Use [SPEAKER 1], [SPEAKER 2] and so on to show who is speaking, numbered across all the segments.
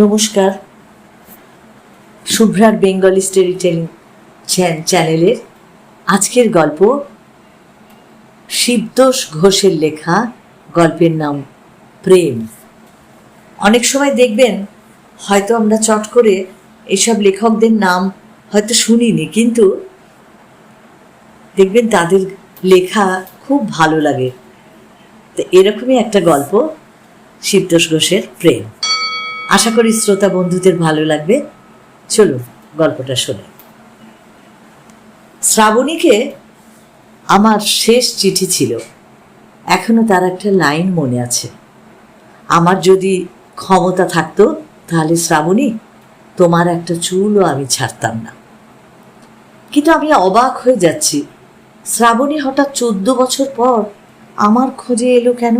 [SPEAKER 1] নমস্কার। শুভ্রার Bengali story telling চ্যানেলের আজকের গল্প শিবদোষ ঘোষের লেখা, গল্পের নাম প্রেম। অনেক সময় দেখবেন, হয়তো আমরা চট করে এসব লেখকদের নাম হয়তো শুনিনি, কিন্তু দেখবেন তাদের লেখা খুব ভালো লাগে। তো এরকমই একটা গল্প, শিবদোষ ঘোষের প্রেম। আশা করি শ্রোতা বন্ধুদের ভালো লাগবে। চলুন, গল্পটা শোনে। শ্রাবণীকে আমার শেষ চিঠি ছিল। এখনও তার একটা লাইন মনে আছে। আমার যদি ক্ষমতা থাকতো, তাহলে শ্রাবণী, তোমার একটা চুলও আমি ছাড়তাম না। কিন্তু আমি অবাক হয়ে যাচ্ছি। শ্রাবণী হঠাৎ চোদ্দ বছর পর আমার খোঁজে এলো কেন?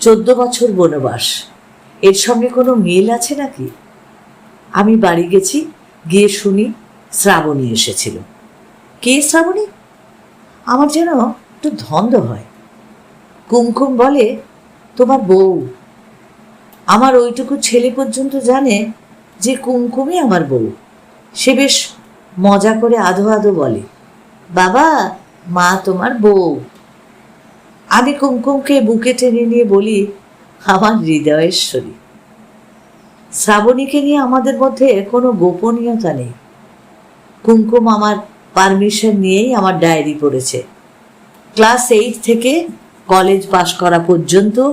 [SPEAKER 1] চোদ্দ বছর বনবাস। এর সঙ্গে কোনো মিল আছে নাকি? আমি বাড়ি গেছি, গিয়ে শুনি শ্রাবণী এসেছিল। কে শ্রাবণী? আমার যেন একটু ধন্দ হয়। কুমকুম বলে, তোমার বউ। আমার ওইটুকু ছেলে পর্যন্ত জানে যে কুমকুমই আমার বউ। সে বেশ মজা করে আধো আধো বলে, বাবা, মা তোমার বউ। আমি কুমকুমকে বুকে টেনে নিয়ে বলি আমার হৃদয়েশ্বরী শ্রাবণীকে নিয়ে আমাদের মধ্যে কোনো গোপনীয়তা নেই। কুমকুম আমার পারমিশন নিয়েই আমার ডায়েরি পড়েছে। ক্লাস এইট থেকে কলেজ পাশ করা পর্যন্ত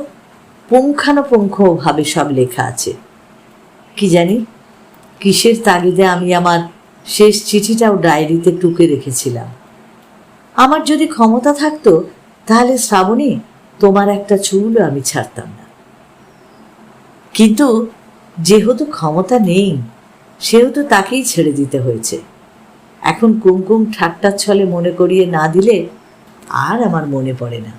[SPEAKER 1] পুঙ্খানুপুঙ্খভাবে সব লেখা আছে। কি জানি, কিসের তাগিদে আমি আমার শেষ চিঠিটাও ডায়েরিতে টুকে রেখেছিলাম। আমার যদি ক্ষমতা থাকতো, তাহলে শ্রাবণী তোমার একটা চুলও আমি ছাড়তাম না। কিন্তু যেহেতু ক্ষমতা নেই, সেহেতু তাকেই ছেড়ে দিতে হয়েছে। এখন কুমকুম ঠাট্টার ছলে মনে করিয়ে না দিলে আর আমার মনে পড়ে না।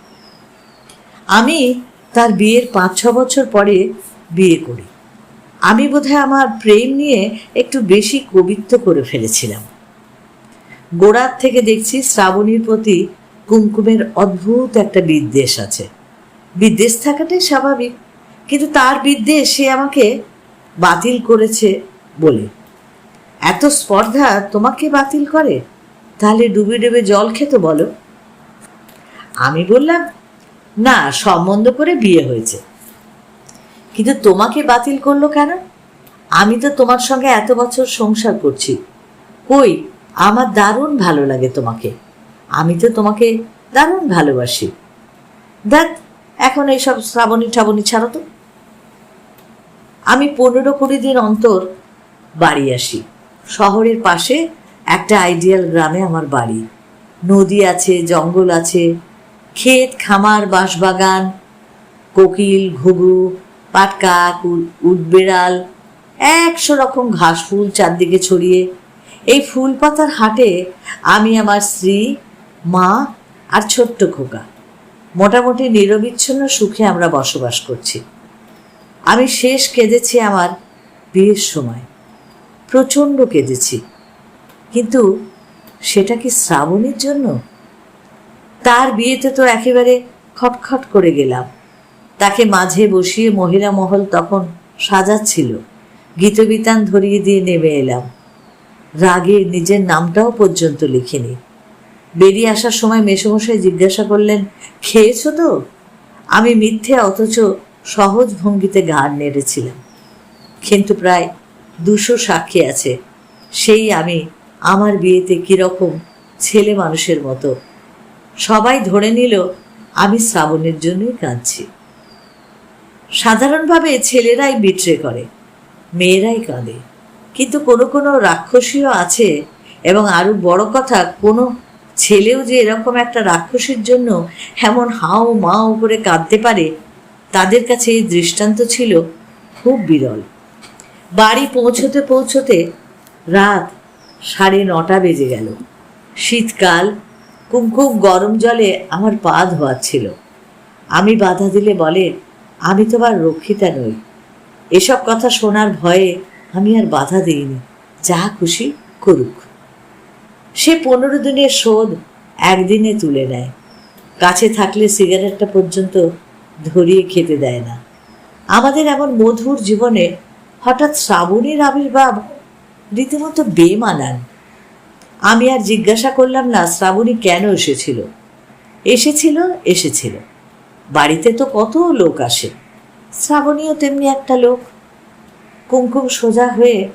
[SPEAKER 1] আমি তার বিয়ের পাঁচ ছ বছর পরে বিয়ে করি। আমি বোধহয় আমার প্রেম নিয়ে একটু বেশি কবিত্ব করে ফেলেছিলাম। গোড়ার থেকে দেখছি শ্রাবণীর প্রতি কুমকুমের অদ্ভুত একটা বিদ্বেষ আছে। বিদ্বেষ থাকাটাই স্বাভাবিক। কিন্তু তার বিদ্বেষ সে আমাকে বাতিল করেছে বলে। এত স্পর্ধা তোমাকে বাতিল করে? তাহলে ডুবে ডুবে জল খেত বলো। আমি বললাম, না, সম্বন্ধ করে বিয়ে হয়েছে। কিন্তু তোমাকে বাতিল করল কেন? আমি তো তোমার সঙ্গে এত বছর সংসার করছি। কই, আমার দারুণ ভালো লাগে তোমাকে। আমি তো তোমাকে দারুণ ভালোবাসি। দেখ, এখন এইসব শ্রাবণী ঠাবণী ছাড়ো তো। আমি পনেরো কুড়ি দিন অন্তর বাড়ি আসি। শহরের পাশে একটা আইডিয়াল গ্রামে আমার বাড়ি। নদী আছে, জঙ্গল আছে, ক্ষেত, খামার, বাঁশবাগান, কোকিল, ঘুঘু, পাটকাক উটবেড়াল, একশো রকম ঘাস ফুল চারদিকে ছড়িয়ে। এই ফুল পাতার হাটে আমি আমার স্ত্রী, মা আর ছোট্ট খোকা। মোটামুটি নিরবিচ্ছিন্ন সুখে আমরা বসবাস করছি। আমি শেষ কেঁদেছি আমার বিয়ের সময়। প্রচণ্ড কেঁদেছি। কিন্তু সেটা কি শ্রাবণীর জন্য? তার বিয়েতে তো একেবারে খটখট করে গেলাম। তাকে মাঝে বসিয়ে মহিলা মহল তখন সাজাচ্ছিল। গীতবিতান ধরিয়ে দিয়ে নেমে এলাম। রাগে নিজের নামটাও পর্যন্ত লিখিনি। বেরিয়ে আসার সময় মেসমশাই জিজ্ঞাসা করলেন, খেয়েছো তো? আমি মিথ্যে অথচ সহজ ভঙ্গিতে গান নেড়েছিলাম। কিন্তু প্রায় দুশো সাক্ষী আছে। সেই আমি, আমার বিয়েতে কীরকম ছেলে মানুষের মতো। সবাই ধরে নিল, আমি শ্রাবণের জন্যই কাঁদছি। সাধারণভাবে ছেলেরাই বিট্রে করে, মেয়েরাই কাঁদে। কিন্তু কোনো কোনো রাক্ষসীও আছে এবং আরও বড় কথা, কোনো ছেলেও যে এরকম একটা রাক্ষসীর জন্য এমন হাও মাও করে কাঁদতে পারে তাদের কাছে এই দৃষ্টান্ত ছিল খুব বিরল। বাড়ি পৌঁছতে পৌঁছতে রাত সাড়ে নটা বেজে গেল। শীতকাল কুমকুম গরম জলে আমার পা ধোয়াচ্ছিল। আমি বাধা দিলে বলে, আমি তোমার রক্ষিতা নই। এসব কথা শোনার ভয়ে আমি আর বাধা দিইনি। যা খুশি করুক। সে পনেরো দিনের শোধ একদিনে তুলে নেয়। কাছে থাকলে সিগারেটটা পর্যন্ত ধরিয়ে খেতে দেয় না। আমাদের এমন মধুর জীবনে হঠাৎ শ্রাবণীর আবির্ভাব রীতিমতো বেমানান। আমি আর জিজ্ঞাসা করলাম, না, শ্রাবণী কেন এসেছিল? এসেছিল এসেছিল। বাড়িতে তো কত লোক আসে। শ্রাবণীও তেমনি একটা লোক। কুমকুম সোজা হয়ে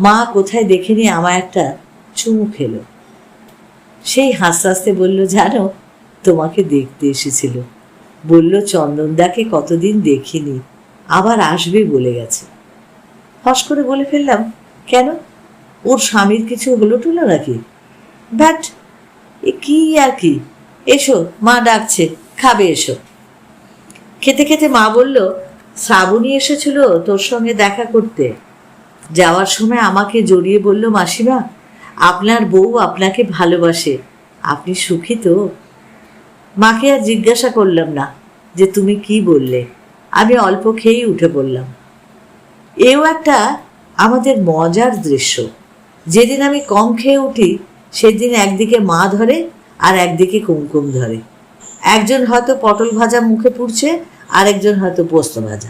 [SPEAKER 1] মা কোথায় দেখে নিয়ে আমার একটা চুমু খেলো। সেই হাসতে হাসতে বলল, জানো, তোমাকে দেখতে এসেছিল। বলল চন্দনদাকে কতদিন দেখিনি, আবার আসবে বলে গেছে। হস করে বলে ফেললাম, কেন? ওর স্বামীর কিছু হলো টুলো নাকি? ব্যাট, এ কি আর কি? এসো, মা ডাকছে, খাবে এসো। খেতে খেতে মা বলল, শ্রাবণী এসেছিল তোর সঙ্গে দেখা করতে। যাওয়ার সময় আমাকে জড়িয়ে বলল, মাসিমা, আপনার বউ আপনাকে ভালোবাসে, আপনি সুখী তো? মাকে আর জিজ্ঞাসা করলাম না যে তুমি কি বললে। আমি অল্প খেয়েই উঠে পড়লাম। এও একটা আমাদের মজার দৃশ্য। যেদিন আমি কম খেয়ে উঠি, সেদিন একদিকে মা ধরে আর একদিকে কুমকুম ধরে। একজন হয়তো পটল ভাজা মুখে পুড়ছে আর একজন হয়তো পোস্ত ভাজা।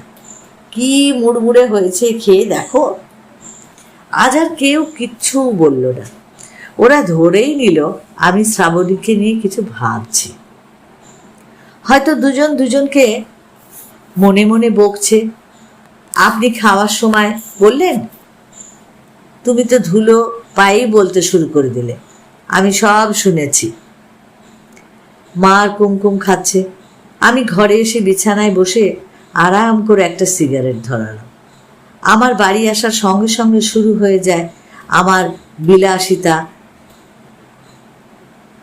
[SPEAKER 1] কি মুড়মুড়ে হয়েছে খেয়ে দেখো। আজ আর কেউ কিচ্ছু বলল না। ওরা ধরেই নিল, আমি শ্রাবণীকে নিয়ে কিছু ভাবছি। হয়তো দুজন দুজনকে মনে মনে বকছে। আপনি খাওয়ার সময় বললেন, তুমি তো ধুলো পায়েই বলতে শুরু করে দিলে। আমি সব শুনেছি। মার কুমকুম খাচ্ছে। আমি ঘরে এসে বিছানায় বসে আরাম করে একটা সিগারেট ধরালাম। আমার বাড়ি আসার সঙ্গে সঙ্গে শুরু হয়ে যায় আমার বিলাসিতা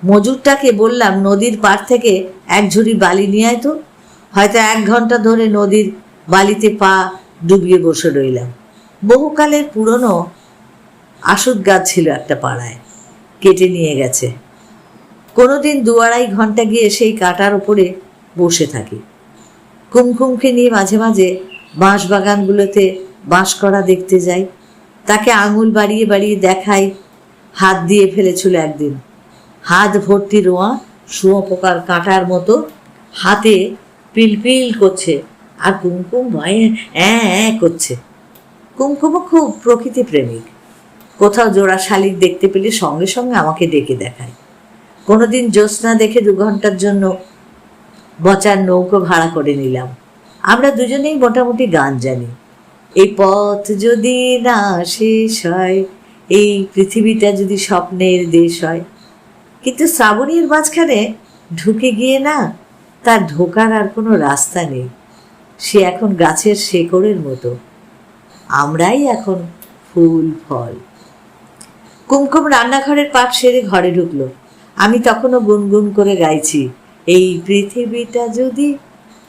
[SPEAKER 1] মজুরটাকে বললাম, নদীর পার থেকে এক ঝুড়ি বালি নিয়ে আয় তো। হয়তো এক ঘণ্টা ধরে নদীর বালিতে পা ডুবিয়ে বসে রইলাম। বহুকালের পুরনো আসুদ গাছ ছিল একটা পাড়ায়, কেটে নিয়ে গেছে। কোনোদিন দু আড়াই ঘণ্টা গিয়ে সেই কাটার ওপরে বসে থাকি। কুমকুমকে নিয়ে মাঝে মাঝে বাঁশ বাগানগুলোতে বাঁশ করা দেখতে যাই। তাকে আঙুল বাড়িয়ে বাড়িয়ে দেখাই, হাত দিয়ে ফেলেছিল একদিন। হাত ভর্তি রোয়া, শুঁয়ো পোকার কাঁটার মতো হাতে পিলপিল করছে আর কুমকুম ভয়ে অ্যাঁ করছে। কুমকুমও খুব প্রকৃতি প্রেমিক। কোথাও জোড়া শালিক দেখতে পেলে সঙ্গে সঙ্গে আমাকে ডেকে দেখায়। কোনোদিন জ্যোৎস্না দেখে দু ঘণ্টার জন্য বচার নৌকো ভাড়া করে নিলাম। আমরা দুজনেই মোটামুটি গান জানি। এই পথ যদি না শেষ হয়, এই পৃথিবীটা যদি স্বপ্নের দেশ হয় কিন্তু শ্রাবণীর মাঝখানে ঢুকে গিয়ে না তার ঢোকার আর কোনো রাস্তা নেই। সে এখন গাছের শেকড়ের মতো। আমরাই এখন ফুল, ফল। কুমকুম রান্নাঘরের পাট সেরে ঘরে ঢুকলো। আমি তখনও গুনগুন করে গাইছি, এই পৃথিবীটা যদি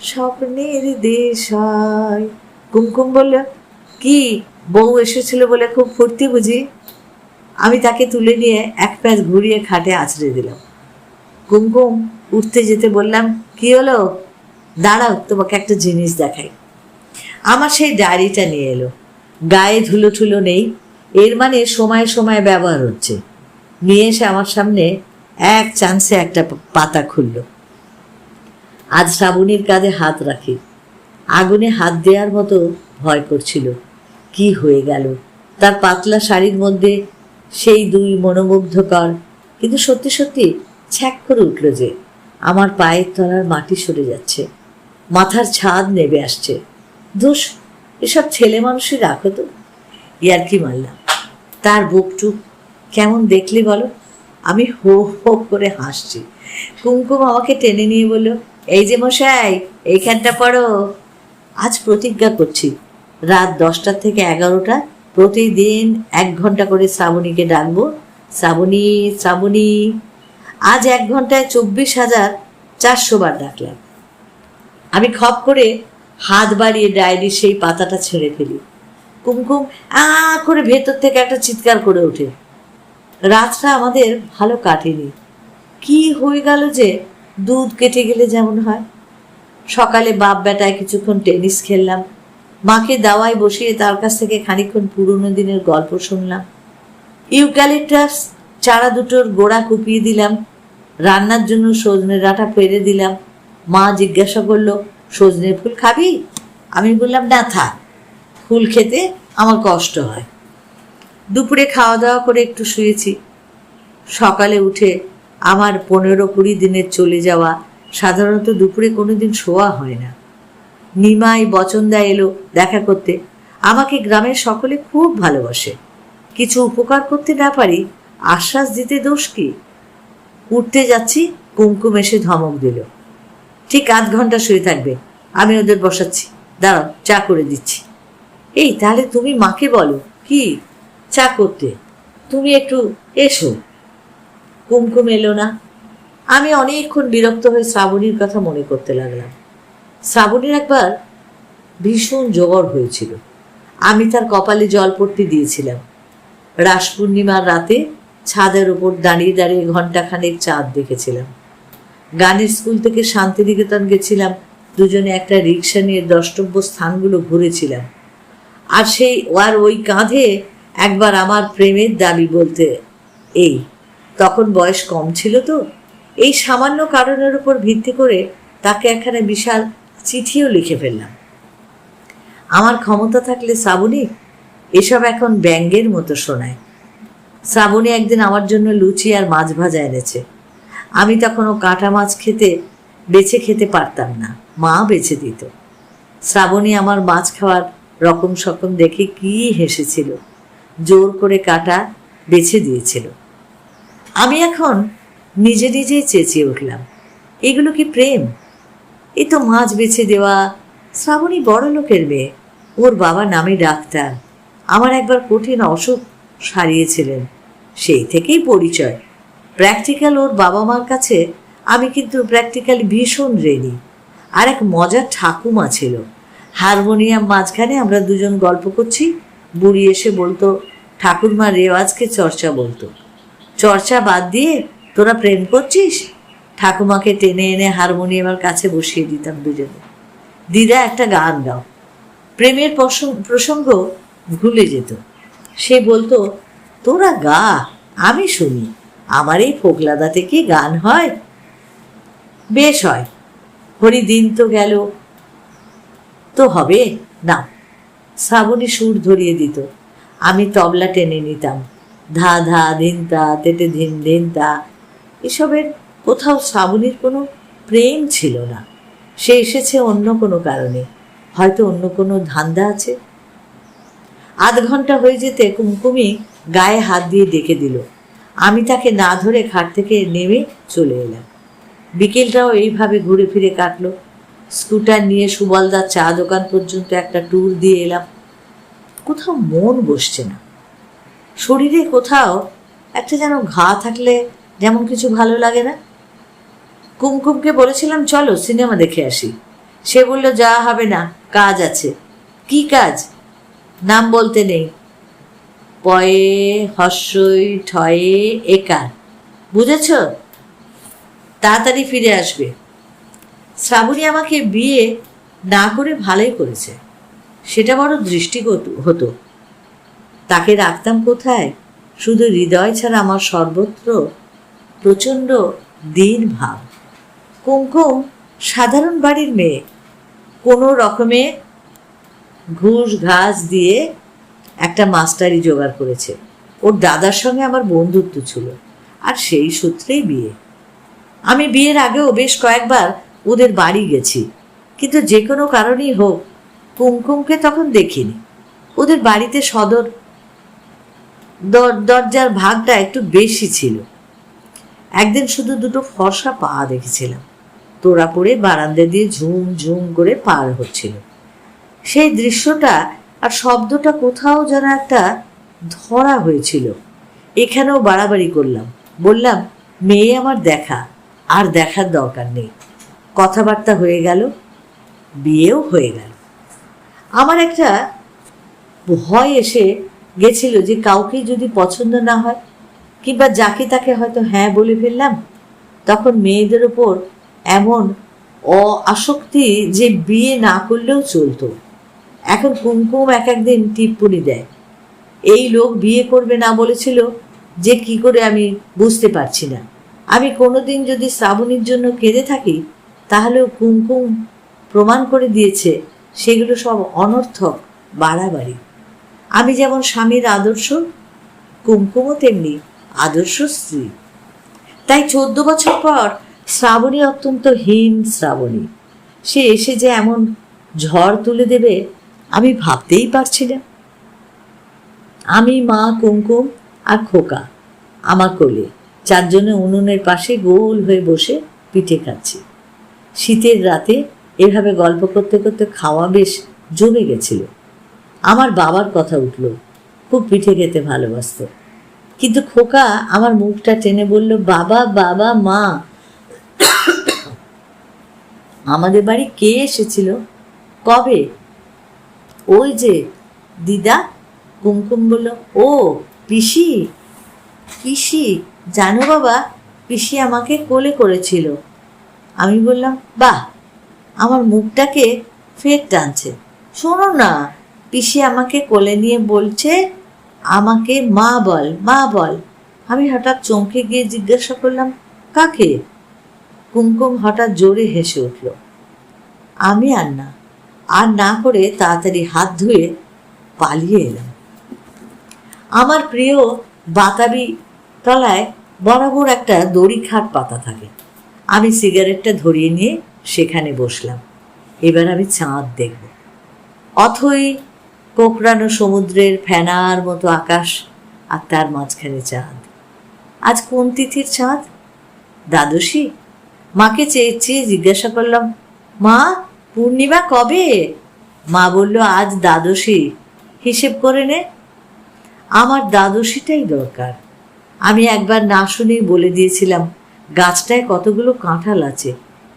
[SPEAKER 1] স্বপ্নের দেশ হয়। কুমকুম বলল, কি বউ এসেছিল বলে খুব ফুর্তি বুঝি? আমি তাকে তুলে নিয়ে এক প্যাচ ঘুরিয়ে খাটে আছড়ে দিলাম। কুমকুম উঠতে যেতে বললাম, কি হলো? দাঁড়াও, তোমাকে একটা জিনিস দেখাই। আমার সেই ডায়েরিটা নিয়ে এলো। গায়ে ধুলো ঠুলো নেই, এর মানে সময় সময় ব্যবহার হচ্ছে। নিয়ে এসে আমার সামনে এক চান্সে একটা পাতা খুলল। আজ শ্রাবণীর কাঁধে হাত রাখি। আগুনে হাত দেওয়ার মতো ভয় করছিল। কি হয়ে গেল? তার পাতলা শাড়ির মধ্যে সেই দুই মনোমুগ্ধকর। কিন্তু সত্যি সত্যি ছ্যাক করে উঠল যে, আমার পায়ের তলার মাটি সরে যাচ্ছে। মাথার ছাদ নেবে আসছে। দোষ, এসব ছেলে মানুষই রাখো তো। ইয়ার কি মারলাম। তার বুকটুক কেমন দেখলে বলো? আমি হো হো করে হাসছি। কুমকুম আমাকে টেনে নিয়ে বলল, এই যে মশাই, এইখানটা পড়ো। আজ প্রতিজ্ঞা করছি, রাত দশটা থেকে এগারোটা প্রতিদিন এক ঘণ্টা করে শ্রাবণীকে ডাকবো। শ্রাবণী শ্রাবণী। আজ এক ঘন্টায় চব্বিশ হাজার চারশো বার ডাকলাম। আমি খপ করে হাত বাড়িয়ে ডায়েরির সেই পাতাটা ছেড়ে ফেলি। কুমকুম, আ করে ভেতর থেকে একটা চিৎকার করে ওঠে। রাতটা আমাদের ভালো কাটেনি। কি হয়ে গেল যে দুধ কেটে গেলে যেমন হয়। সকালে বাপ বেটায় কিছুক্ষণ টেনিস খেললাম। মাকে দাওয়ায় বসিয়ে তার কাছ থেকে খানিকক্ষণ পুরনো দিনের গল্প শুনলাম। ইউক্যালিপটাস চারা দুটোর গোড়া কুপিয়ে দিলাম। রান্নার জন্য সজনে ডাঁটা পেরে দিলাম। মা জিজ্ঞাসা করল, সজনে ফুল খাবি? আমি বললাম, না, থাক। ফুল খেতে আমার কষ্ট হয়। দুপুরে খাওয়া দাওয়া করে একটু শুয়েছি। সকালে উঠে আমার পনেরো কুড়ি দিনের চলে যাওয়া সাধারণত দুপুরে কোনো দিন শোয়া হয় না। নিমাই বচনদা এলো দেখা করতে। আমাকে গ্রামের সকলে খুব ভালোবাসে। কিছু উপকার করতে না পারি, আশ্বাস দিতে দোষ কি? উঠতে যাচ্ছি, কুমকুম এসে ধমক দিল। ঠিক আধ ঘণ্টা শুয়ে থাকবে, আমি ওদের বসাচ্ছি। দাঁড়াও, চা করে দিচ্ছি। এই, তাহলে তুমি মাকে বলো, কি? চা করতে। তুমি একটু এসো। কুমকুম এলো না। আমি অনেকক্ষণ বিরক্ত হয়ে শ্রাবণীর কথা মনে করতে লাগলাম। শ্রাবণীর একবার ভীষণ জ্বর হয়েছিল। আমি তার কপালে জল পড়তে দিয়েছিলাম। রাস পূর্ণিমার রাতে ছাদের ওপর দাঁড়িয়ে দাঁড়িয়ে ঘন্টাখানেক চাঁদ দেখেছিলাম। গানের স্কুল থেকে শান্তিনিকেতন গেছিলাম, দুজনে একটা রিক্সা নিয়ে দ্রষ্টব্য স্থানগুলো ঘুরেছিলাম। আর সেই আর ওই কাঁধে একবার আমার প্রেমের দাবি বলতে, এই, তখন বয়স কম ছিল তো? এই সামান্য কারণের উপর ভিত্তি করে তাকে একখানা বিশাল চিঠিও লিখে ফেললাম। আমার ক্ষমতা থাকলে শ্রাবণী এসব এখন ব্যাঙ্গের মতো শোনায়। শ্রাবণী একদিন আমার জন্য লুচি আর মাছ ভাজা এনেছে। আমি তখনও কাঁটা মাছ খেতে, বেছে খেতে পারতাম না। মা বেছে দিত। শ্রাবণী আমার মাছ খাওয়ার রকম সকম দেখে কি হেসেছিল। জোর করে কাটা বেছে দিয়েছিল। আমি এখন নিজে নিজেই চেঁচিয়ে উঠলাম। এগুলো কি প্রেম? এ তো মাছ বেছে দেওয়া। শ্রাবণী বড় লোকের মেয়ে। ওর বাবা নামে ডাক্তার। আমার একবার কঠিন অসুখ সারিয়েছিলেন। সেই থেকেই পরিচয়। প্র্যাকটিক্যাল ওর বাবা মার কাছে আমি কিন্তু প্র্যাকটিক্যালি ভীষণ রেডি আর এক মজার ঠাকুমা ছিল। হারমোনিয়াম মাঝখানে আমরা দুজন গল্প করছি। বুড়ি এসে বলতো ঠাকুরমা রেওয়াজকে চর্চা বলতো। চর্চা বাদ দিয়ে তোরা প্রেম করছিস? ঠাকুমাকে টেনে এনে হারমোনিয়ামের কাছে বসিয়ে দিতাম দুজনে। দিদা একটা গান গাও। প্রেমের প্রসং- প্রসঙ্গ ভুলে যেত। সে বলতো, তোরা গা, আমি শুনি। আমার এই ফোকলাদাতে কি গান হয়? বেশ হয়। হরি দিন তো গেল। তো হবে না শ্রাবণী সুর ধরিয়ে দিত। আমি তবলা টেনে নিতাম। ধা ধা ধিনতা তেটে ধিন ধিনতা এসবের কোথাও শ্রাবণীর কোনো প্রেম ছিল না। সে এসেছে অন্য কোনো কারণে। হয়তো অন্য কোনো ধান্দা আছে। আধ ঘণ্টা হয়ে যেতে কুমকুমি গায়ে হাত দিয়ে ডেকে দিল। আমি তাকে না ধরে খাট থেকে নেমে চলে এলাম। বিকেলটাও এইভাবে ঘুরে ফিরে কাটলো। স্কুটার নিয়ে সুবলদার চা দোকান পর্যন্ত একটা ট্যুর দিয়ে এলাম। কোথাও মন বসছে না। শরীরে কোথাও একটা যেন ঘা থাকলে যেমন কিছু ভালো লাগে না। কুমকুমকে বলেছিলাম, চলো সিনেমা দেখে আসি। সে বলল যাওয়া হবে না, কাজ আছে। কি কাজ? নাম বলতে নেই। পয়ে হর্ষই ঠয়ে একার বুঝেছ? তাড়াতাড়ি ফিরে আসবে। শ্রাবণী আমাকে বিয়ে না করে ভালোই করেছে। সেটা বড় দৃষ্টিগত হতো। তাকে রাখতাম কোথায়? শুধু হৃদয় ছাড়া আমার সর্বত্র প্রচণ্ড দিন ভাব কুমকুম সাধারণ বাড়ির মেয়ে। কোনো রকমে ঘুষ ঘাস দিয়ে একটা মাস্টারি জোগাড় করেছে। ওর দাদার সঙ্গে আমার বন্ধুত্ব ছিল, আর সেই সূত্রেই বিয়ে। আমি বিয়ের আগেও বেশ কয়েকবার ওদের বাড়ি গেছি, কিন্তু যে কোনো কারণেই হোক কুমকুমকে তখন দেখিনি। ওদের বাড়িতে সদর দর, দরজার ভাগটা একটু বেশি ছিল। একদিন শুধু দুটো ফর্সা পা দেখেছিলাম। তোড়া পড়ে বারান্দা দিয়ে ঝুম ঝুম করে পার হচ্ছিল। সেই দৃশ্যটা আর শব্দটা কোথাও যেন একটা ধরা হয়েছিল। এখানেও বাড়াবাড়ি করলাম। বললাম, মেয়ে আমার দেখা, আর দেখার দরকার নেই। কথাবার্তা হয়ে গেল, বিয়েও হয়ে গেল। আমার একটা ভয় এসে গেছিল যে কাউকে যদি পছন্দ না হয়, কিংবা যাকে তাকে হয়তো হ্যাঁ বলে ফেললাম, তখন মেয়েদের ওপর এমন অ আসক্তি যে বিয়ে না করলেও চলতো। এখন কুমকুম এক একদিন টিপ্পনি দেয়। এই লোক বিয়ে করবে না বলেছিল যে কি করে আমি বুঝতে পারছি না। আমি কোনোদিন যদি শ্রাবণীর জন্য কেঁদে থাকি, তাহলেও কুমকুম প্রমাণ করে দিয়েছে সেগুলো সব অনর্থক, বাড়াবাড়ি। আমি যেমন স্বামীর আদর্শ কুমকুমও তেমনি আদর্শ স্ত্রী। তাই চোদ্দ বছর পর শ্রাবণী অত্যন্ত হীন শ্রাবণী। সে এসে যে এমন ঝড় তুলে দেবে, আমি ভাবতেই পারছি না। আমি, মা, কুমকুম আর খোকা, আমার কোলে, চারজনে উনুনের পাশে গোল হয়ে বসে পিঠে খাচ্ছি। শীতের রাতে এভাবে গল্প করতে করতে খাওয়া বেশ জমে গেছিল। আমার বাবার কথা উঠল, খুব পিঠে খেতে ভালোবাসত। কিন্তু খোকা আমার মুখটা টেনে বলল, বাবা বাবা, মা আমাদের বাড়ি কে এসেছিল? কবে? ওই যে দিদা কুমকুম বলল, ও, পিসি পিসি, জানো বাবা, পিসি আমাকে কোলে করেছিল। আমি বললাম, বাহ, আমার মুখটাকে ফের টানছে। শোনো না, পিসি আমাকে কোলে নিয়ে বলছে, আমাকে মা বল মা বল। আমি হঠাৎ চমকে গিয়ে জিজ্ঞাসা করলাম, কাকে? কুমকুম হঠাৎ জোরে হেসে উঠল, আমি আর না আর না করে তাড়াতাড়ি হাত ধুয়ে পালিয়ে এলাম। আমার প্রিয় বাতাবি তলায় বরাবর একটা দড়ি খাট পাতা থাকে। আমি সিগারেটটা ধরিয়ে নিয়ে সেখানে বসলাম। এবার আমি চাঁদ দেখব। অথই কোকড়ানো সমুদ্রের ফেনার মতো আকাশ আর তার মাঝখানে চাঁদ। আজ কোন তিথির চাঁদ? দ্বাদশী? মাকে চেয়ে চেয়ে জিজ্ঞাসা করলাম, মা, পূর্ণিমা কবে? মা বলল, আজ দ্বাদশী। হিসেব করে নে, আমার দ্বাদশীটাই দরকার। আমি একবার না শুনেই বলে দিয়েছিলাম, গাছটায় কতগুলো কাঁঠাল আছে,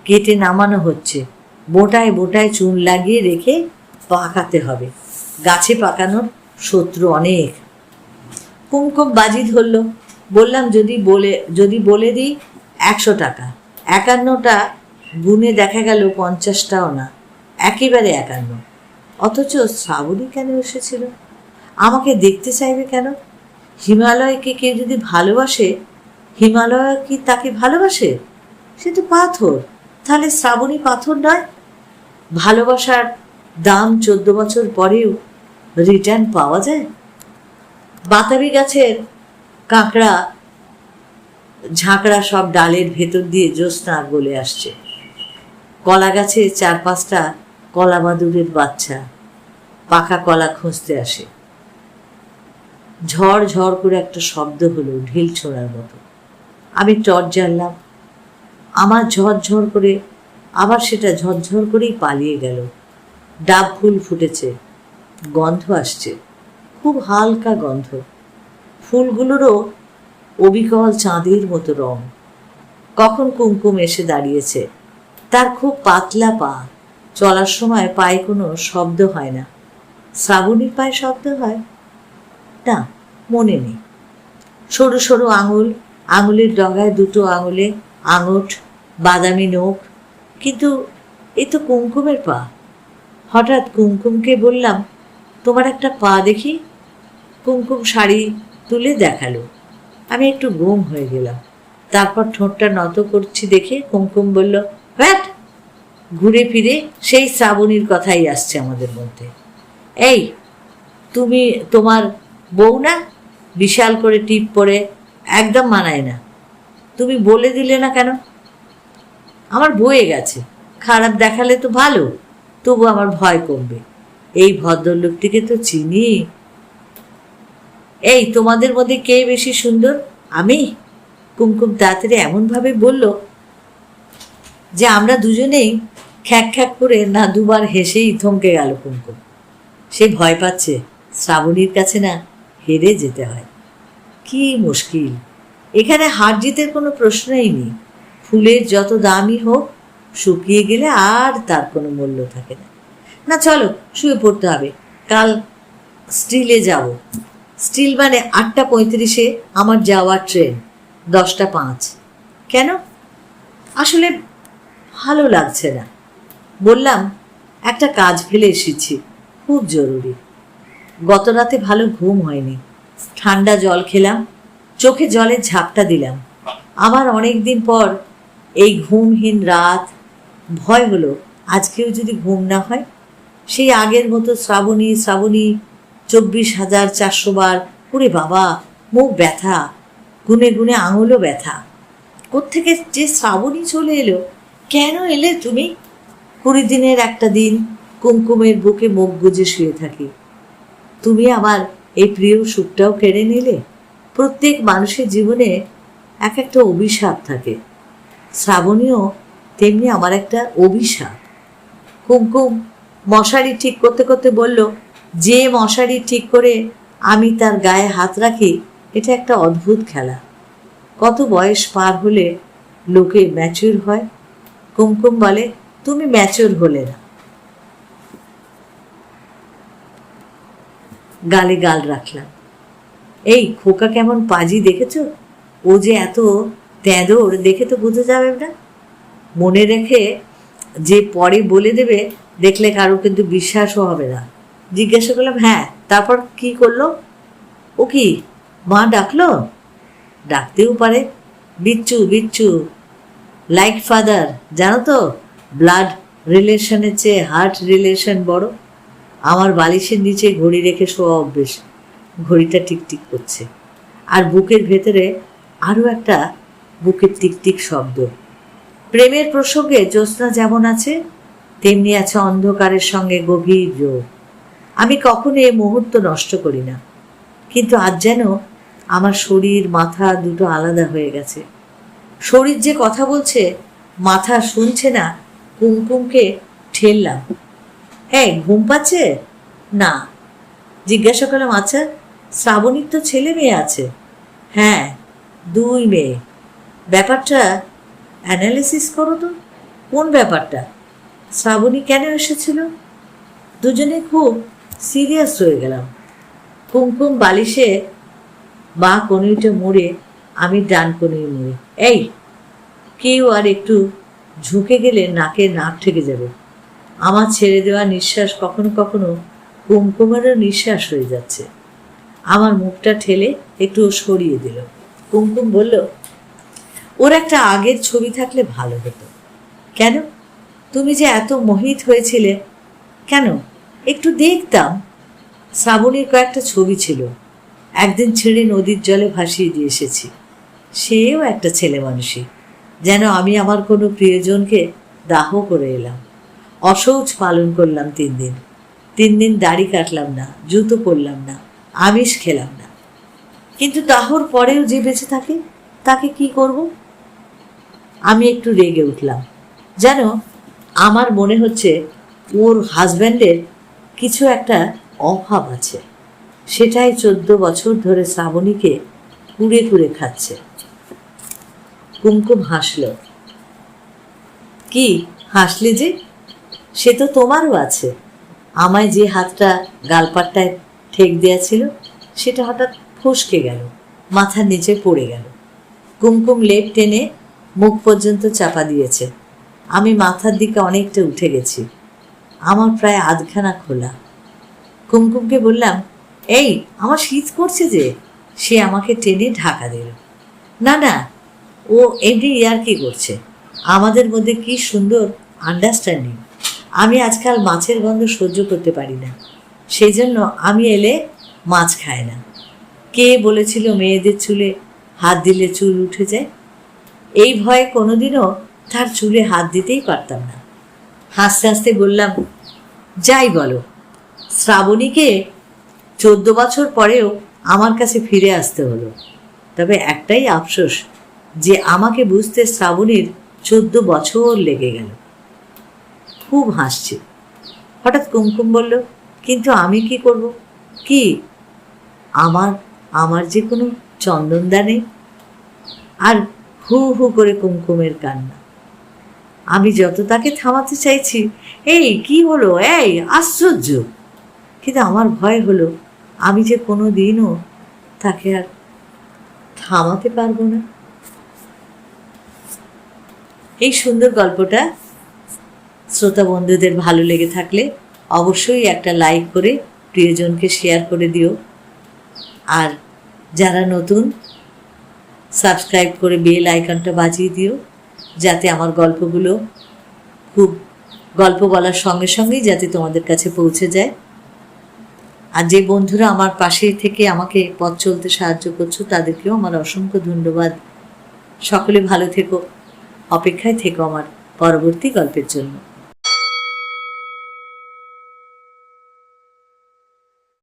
[SPEAKER 1] কেটে নামানো হচ্ছে। বোটায় বোটায় চুন লাগিয়ে রেখে পাকাতে হবে। গাছে পাকানোর শত্রু অনেক। কুমকুম বাজি ধরলো, বললাম যদি বলে যদি বলে দিই একশো টাকা। একান্নটা গুনে দেখা গেল পঞ্চাশটাও না, একেবারে একান্ন। অথচ শ্রাবণী কেন এসেছিল? আমাকে দেখতে চাইবে কেন? হিমালয়কে কেউ যদি ভালোবাসে, হিমালয় কি তাকে ভালোবাসে? সে তো পাথর। তাহলে শ্রাবণী পাথর নয়? ভালোবাসার দাম চোদ্দ বছর পরেও রিটার্ন পাওয়া যায়? বাতাবি গাছের কাঁকড়া ঝাঁকড়া সব ডালের ভেতর দিয়ে জ্যোৎস্না গলে আসছে। কলা গাছে চার পাঁচটা কলা বাদুরের বাচ্চা। পাকা কলা খুঁজতে আসে। ঝড় ঝড় করে একটা শব্দ হলো ঢিল ছোড়ার মতো। আমি টর্চ জ্বাললাম। আমার ঝরঝর করে আবার সেটা ঝরঝর করেই পালিয়ে গেল। ডাব ফুল ফুটেছে। গন্ধ আসছে। খুব হালকা গন্ধ। ফুলগুলোরও অবিকল চাঁদের মতো রং। কখন কুমকুম এসে দাঁড়িয়েছে, তার খুব পাতলা পা। চলার সময় পায়ে কোনো শব্দ হয় না। শ্রাবণীর পায়ে শব্দ হয়? না, মনে নেই। সরু সরু আঙুল, আঙুলের ডগায় দুটো আঙুলে আঙট বাদামি নোখ, কিন্তু এ তো কুমকুমের পা। হঠাৎ কুমকুমকে বললাম, তোমার একটা পা দেখি? কুমকুম শাড়ি তুলে দেখাল। আমি একটু গুম হয়ে গেলাম। তারপর ঠোঁটটা নত করছি দেখে কুমকুম বলল ব্যাট ঘুরে ফিরে সেই শ্রাবণীর কথাই আসছে আমাদের মধ্যে। এই, তুমি তোমার বউ না? বিশাল করে টিপ পরে, একদম মানায় না। তুমি বলে দিলে না কেন? আমার বয়ে গেছে। খারাপ দেখালে তো ভালো, তবু আমার ভয় কমবে। এই ভদ্রলোকটিকে তো চিনি। এই, তোমাদের মধ্যে কে বেশি সুন্দর? আমি? কুমকুম তাড়াতাড়ি এমনভাবে বলল যে আমরা দুজনেই খ্যাক খ্যাক করে না দুবার হেসেই থমকে গেল কুমকুম। সে ভয় পাচ্ছে, শ্রাবণীর কাছে না হেরে যেতে হয়। কি মুশকিল। এখানে হার জিতের কোনো প্রশ্নই নেই। ফুলের যত দামই হোক, শুকিয়ে গেলে আর তার কোনো মূল্য থাকে না। না, চলো, শুয়ে পড়তে হবে। কাল স্টিলে যাব। স্টিল মানে আটটা পঁয়ত্রিশে আমার যাওয়ার ট্রেন, দশটা পাঁচ। কেন? আসলে ভালো লাগছে না। বললাম, একটা কাজ ফেলে এসেছি, খুব জরুরি। গত রাতে ভালো ঘুম হয়নি। ঠান্ডা জল খেলাম, চোখে জলের ঝাপটা দিলাম। আমার অনেক দিন পর এই ঘুমহীন রাত, ভয় হলো, আজকেও যদি ঘুম না হয়, সেই আগের মতো শ্রাবণী শ্রাবণী চব্বিশ হাজার চারশো বার, ওরে বাবা, মুখ ব্যথা, গুনে গুনে আঙুলও ব্যথা। কোত্থেকে যে শ্রাবণী চলে এলো? কেন এলে তুমি? কুড়ি দিনের একটা দিন কুমকুমের বুকে মুখ গুজে শুয়ে থাকি। তুমি আমার এই প্রিয় সুখটাও কেড়ে নিলে? প্রত্যেক মানুষের জীবনে এক একটা অভিশাপ থাকে। শ্রাবণীও তেমনি আমার একটা অভিশাপ। কুমকুম মশারি ঠিক করতে করতে বলল যে মশারি ঠিক করে আমি তার গায়ে হাত রাখি, এটা একটা অদ্ভুত খেলা। কত বয়স পার হলে লোকে ম্যাচিউর হয়? কুমকুম বলে, তুমি ম্যাচিউর হলে না। গালে গাল রাখলাম। এই খোকা কেমন পাজি দেখেছ? ও যে এত তেঁদোর, দেখে তো বোঝা যাবে না। মনে রেখে যে পরে বলে দেবে, দেখলে কারও কিন্তু বিশ্বাসও হবে না। জিজ্ঞাসা করলাম হ্যাঁ। তারপর কি করল? ও কি, মা ডাকলো? ডাকতেও পারে। বিচ্ছু বিচ্ছু। লাইক ফাদার জানো তো ব্লাড রিলেশনের চেয়ে হার্ট রিলেশন বড়। আমার বালিশের নিচে ঘড়ি রেখে শোয়া অভ্যেস। ঘড়িটা টিকটিক করছে। আর বুকের ভেতরে আরও একটা বুকের টিকটিক শব্দ। প্রেমের প্রসঙ্গে জ্যোৎস্না যেমন আছে, তেমনি আছে অন্ধকারের সঙ্গে গভীর যোগ আমি কখনো এ মুহূর্ত নষ্ট করি না। কিন্তু আজ যেন আমার শরীর, মাথা দুটো আলাদা হয়ে গেছে। শরীর যে কথা বলছে, মাথা শুনছে না, কুমকুমকে ঠেললাম। হ্যাঁ ঘুম পাচ্ছে? না। জিজ্ঞাসা করলাম আচ্ছা শ্রাবণীর তো ছেলে মেয়ে আছে? হ্যাঁ দুই মেয়ে। ব্যাপারটা অ্যানালিসিস করো তো। কোন ব্যাপারটা? শ্রাবণী কেন এসেছিল? দুজনে খুব সিরিয়াস হয়ে গেলাম। কুমকুম বালিশে বা কনুইটা মুড়ে আমি ডান কনুই মুড়ি। এই, কেউ আর একটু ঝুঁকে গেলে নাকে নাক ঠেকে যাবে। আমার ছেড়ে দেওয়া নিঃশ্বাস কখনো কখনো কুমকুমেরও নিঃশ্বাস হয়ে যাচ্ছে। আমার মুখটা ঠেলে একটু সরিয়ে দিল। কুমকুম বলল, ওর একটা আগের ছবি থাকলে ভালো হতো। কেন? তুমি যে এত মোহিত হয়েছিলে। কেন? একটু দেখতাম। শ্রাবণীর কয়েকটা ছবি ছিল। একদিন ছেড়ে নদীর জলে ভাসিয়ে দিয়ে এসেছি। সেও একটা ছেলে মানুষই। যেন আমি আমার কোনো প্রিয়জনকে দাহ করে এলাম। অসৌচ পালন করলাম তিন দিন। তিন দিন দাড়ি কাটলাম না, জুতো পরলাম না, আমিষ খেলাম না। কিন্তু দাহর পরেও যে বেঁচে থাকে, তাকে কি করব? আমি একটু রেগে উঠলাম। যেন আমার মনে হচ্ছে ওর হাজব্যান্ডের কিছু একটা অভাব আছে। সেটাই চোদ্দ বছর ধরে শ্রাবণীকে কুড়ে কুড়ে খাচ্ছে। কুমকুম হাসল। কি, হাসলে যে? সে তো তোমারও আছে। আমায় যে হাতটা গালপাট্টায় ঠেক দেয়া ছিল, সেটা হঠাৎ ফসকে গেল মাথার নিচে পড়ে গেল। কুমকুম লেপ টেনে মুখ পর্যন্ত চাপা দিয়েছে। আমি মাথার দিকে অনেকটা উঠে গেছি। আমার প্রায় আধখানা খোলা। কুমকুমকে বললাম, এই, আমার শীত করছে যে। সে আমাকে টেনে ঢাকা দিল। না না, ও এমনি ইয়ার কি করছে। আমাদের মধ্যে কি সুন্দর আন্ডারস্ট্যান্ডিং আমি আজকাল মাছের গন্ধ সহ্য করতে পারি না। সেই জন্য আমি এলে মাছ খায় না। কে বলেছিল মেয়েদের চুলে হাত দিলে চুল উঠে যায়? এই ভয়ে কোনোদিনও তার চুলে হাত দিতেই পারতাম না। হাসতে হাসতে বললাম, যাই বলো, শ্রাবণীকে চোদ্দ বছর পরেও আমার কাছে ফিরে আসতে হলো। তবে একটাই আফসোস যে আমাকে বুঝতে শ্রাবণীর চোদ্দ বছর লেগে গেল। খুব হাসছে। হঠাৎ কুমকুম বলল, কিন্তু আমি কি করব? কি? আমার আমার যে কোনো চন্দনদা নেই আর হু হু করে কুমকুমের কান্না। আমি যত তাকে থামাতে চাইছি, এই কি হলো? এই, আশ্চর্য। কিন্তু আমার ভয় হলো, আমি যে কোনো দিনও তাকে আর থামাতে পারব না। এই সুন্দর গল্পটা শ্রোতা বন্ধুদের ভালো লেগে থাকলে অবশ্যই একটা লাইক করে প্রিয়জনকে শেয়ার করে দিও। আর যারা নতুন সাবস্ক্রাইব করে বেল আইকনটা বাজিয়ে দিও। যাতে আমার গল্পগুলো খুব, গল্প বলার সঙ্গে সঙ্গেই যাতে তোমাদের কাছে পৌঁছে যায়। আর যে বন্ধুরা আমার পাশে থেকে আমাকে পথ চলতে সাহায্য করছ, তাদেরকেও আমার অসংখ্য ধন্যবাদ। সকলে ভালো থেকো। অপেক্ষায় থেকো আমার পরবর্তী গল্পের জন্য।